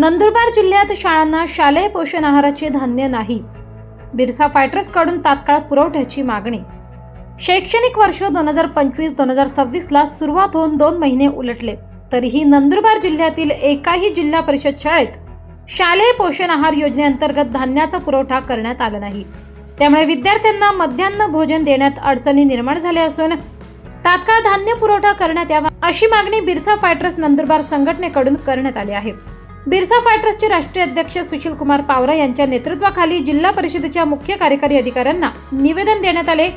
नंदुरबार जिल्ह्यात शाळांना शालेय पोषण आहाराचे धान्य नाही. बिरसा फायटर्सकडून तात्काळ पुरवठ्याची मागणी. शैक्षणिक वर्ष दोन हजार पंचवीस दोन हजार सव्वीसला सुरुवात होऊन दोन महिने उलटले. तरीही नंदुरबार जिल्ह्यातील एकाही जिल्हा परिषद शाळेत शालेय पोषण आहार योजनेअंतर्गत धान्याचा पुरवठा करण्यात आला नाही. त्यामुळे विद्यार्थ्यांना मध्यान्ह भोजन देण्यात अडचणी निर्माण झाल्या असून तात्काळ धान्य पुरवठा करण्यात यावा अशी मागणी बिरसा फायटर्स नंदुरबार संघटनेकडून करण्यात आली आहे. बिरसा फायटर्सचे राष्ट्रीय अध्यक्ष सुशील कुमार पावरा यांच्या नेतृत्वाखाली जिल्हा परिषदेच्या मुख्य कार्यकारी अधिकाऱ्यांना निवेदन देण्यात आले.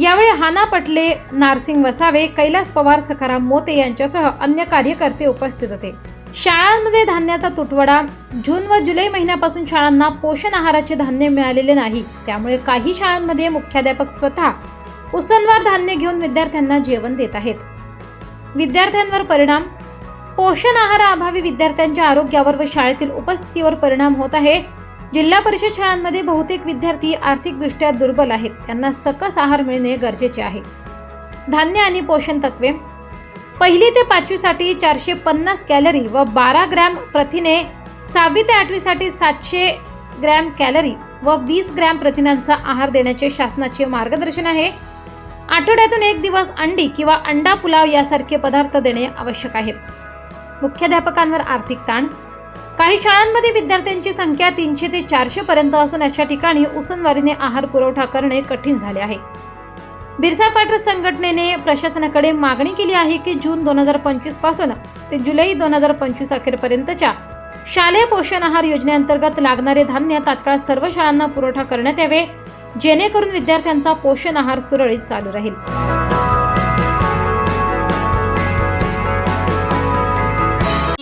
यावेळी हाना पटले नारसिंग वसावे कैलास पवार सखाराम मोते यांच्यासह अन्य कार्यकर्ते उपस्थित होते. शाळांमध्ये धान्याचा तुटवडा जून व जुलै महिन्यापासून शाळांना पोषण आहाराचे धान्य मिळालेले नाही. त्यामुळे काही शाळांमध्ये मुख्याध्यापक स्वतः उसनवार धान्य घेऊन विद्यार्थ्यांना जेवण देत आहेत. विद्यार्थ्यांवर परिणाम पोषण आहाराअभावी विद्यार्थ्यांच्या आरोग्यावर व शाळेतील उपस्थितीवर परिणाम होत आहे. जिल्हा परिषद शाळांमध्ये बहुतेक विद्यार्थी आर्थिकदृष्ट्या दुर्बल आहेत. त्यांना सकस आहार मिळणे गरजेचे आहे. धान्य आणि पोषण तत्वे. पहिली ते पाचवीसाठी चारशे पन्नास कॅलरी व बारा ग्रॅम प्रथिने सहावी ते आठवीसाठी सातशे ग्रॅम कॅलरी व वीस ग्रॅम प्रथिनांचा आहार देण्याचे शासनाचे मार्गदर्शन आहे. आठवड्यातून एक दिवस अंडी किंवा अंडा पुलाव यासारखे पदार्थ देणे आवश्यक आहे. मुख्याध्यापकांवर आर्थिक ताण. काही शाळांमध्ये विद्यार्थ्यांची संख्या तीनशे ते चारशे पर्यंत असून अशा ठिकाणी उसनवारीने आहार पुरवठा करणे कठीण झाले आहे. बिरसा पाटर संघटनेने प्रशासनाकडे मागणी केली आहे की जून दोन हजार पंचवीसपासून ते जुलै दोन हजार पंचवीस अखेरपर्यंतच्या शालेय पोषण आहार योजनेअंतर्गत लागणारे धान्य तात्काळ सर्व शाळांना पुरवठा करण्यात यावे जेणेकरून विद्यार्थ्यांचा पोषण आहार सुरळीत चालू राहील.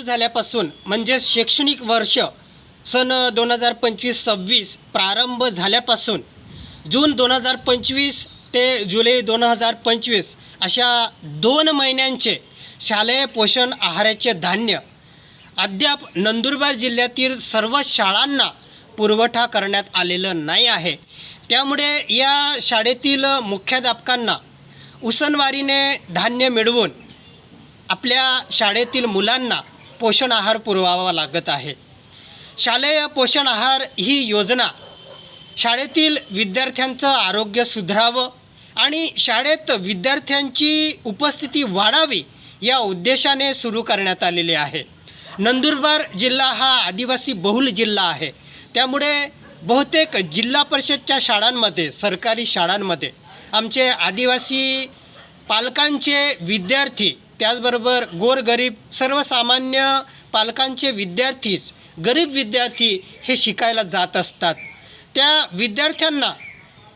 झाल्यापासून म्हणजेच शैक्षणिक वर्ष सन दोन हजार पंचवीस सव्वीस प्रारंभ झाल्यापासून जून दोन हजार पंचवीस ते जुलै दोन हजार पंचवीस अशा दोन महिन्यांचे शालेय पोषण आहाराचे धान्य अद्याप नंदुरबार जिल्ह्यातील सर्व शाळांना पुरवठा करण्यात आलेलं नाही आहे. त्यामुळे या शाळेतील मुख्याध्यापकांना उसनवारीने धान्य मिळवून आपल्या शाळेतील मुलांना पोषण आहार पुरवावा लागत आहे. शालेय पोषण आहार ही योजना शाळेतील विद्यार्थ्यांचं आरोग्य सुधारावं आणि शाळेत विद्यार्थ्यांची उपस्थिती वाढावी या उद्देशाने सुरू करण्यात आलेली आहे. नंदुरबार जिल्हा हा आदिवासी बहुल जिल्हा आहे. त्यामुळे बहुतेक जिल्हा परिषदच्या शाळांमध्ये सरकारी शाळांमध्ये आमचे आदिवासी पालकांचे विद्यार्थी त्याचबरोबर गोरगरीब सर्वसामान्य पालकांचे विद्यार्थीच गरीब विद्यार्थी हे शिकायला जात असतात. त्या विद्यार्थ्यांना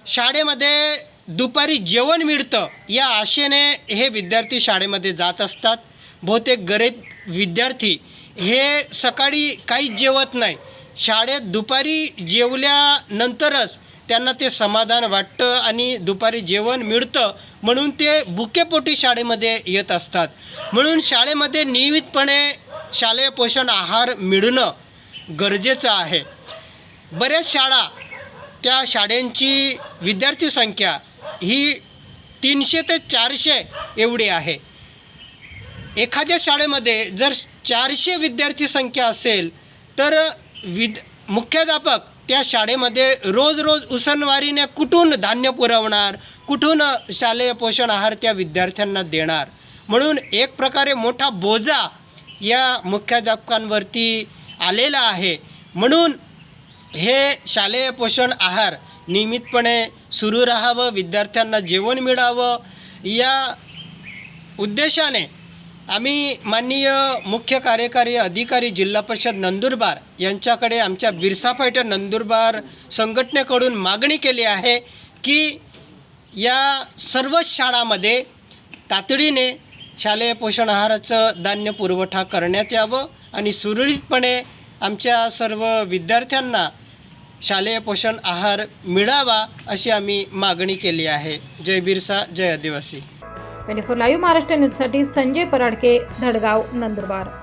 शाळेमध्ये दुपारी जेवण मिळतं या आशेने हे विद्यार्थी शाळेमध्ये जात असतात. बहुतेक गरीब विद्यार्थी हे सकाळी काहीच जेवत नाही. शाळेत दुपारी जेवल्यानंतरच त्यांना ते समाधान वाटतं आणि दुपारी जेवण मिळतं म्हणून ते बुकेपोटी शाळेमध्ये येत असतात. म्हणून शाळेमध्ये नियमितपणे शालेय पोषण आहार मिळणं गरजेचं आहे. बऱ्याच शाळा त्या शाळेंची विद्यार्थी संख्या ही तीनशे ते चारशे एवढी आहे. एखाद्या शाळेमध्ये जर चारशे विद्यार्थी संख्या असेल तर विद मुख्याध्यापक त्या शाळेमध्ये रोज रोज उसनवारीने कुठून धान्य पुरवणार कुठून शालेय पोषण आहार त्या विद्यार्थ्यांना देणार? म्हणून एक प्रकारे मोठा बोजा या मुख्याध्यापकांवरती आलेला आहे. म्हणून हे शालेय पोषण आहार नियमितपणे सुरू राहावं विद्यार्थ्यांना जेवण मिळावं या उद्देशाने आम्ही माननीय मुख्य कार्यकारी अधिकारी जिल्हा परिषद नंदुरबार यांच्याकडे आमच्या बिरसा फायटर नंदुरबार संघटनेकडून मागणी केली आहे की या सर्व शाळामध्ये तातडीने शालेय पोषण आहाराचं धान्य पुरवठा करण्यात यावं आणि सुरळीतपणे आमच्या सर्व विद्यार्थ्यांना शालेय पोषण आहार मिळावा अशी आम्ही मागणी केली आहे. जय बिरसा जय आदिवासी. ट्वेंटी फोर लाईव्ह महाराष्ट्र न्यूजसाठी संजय पराडके धडगाव नंदुरबार.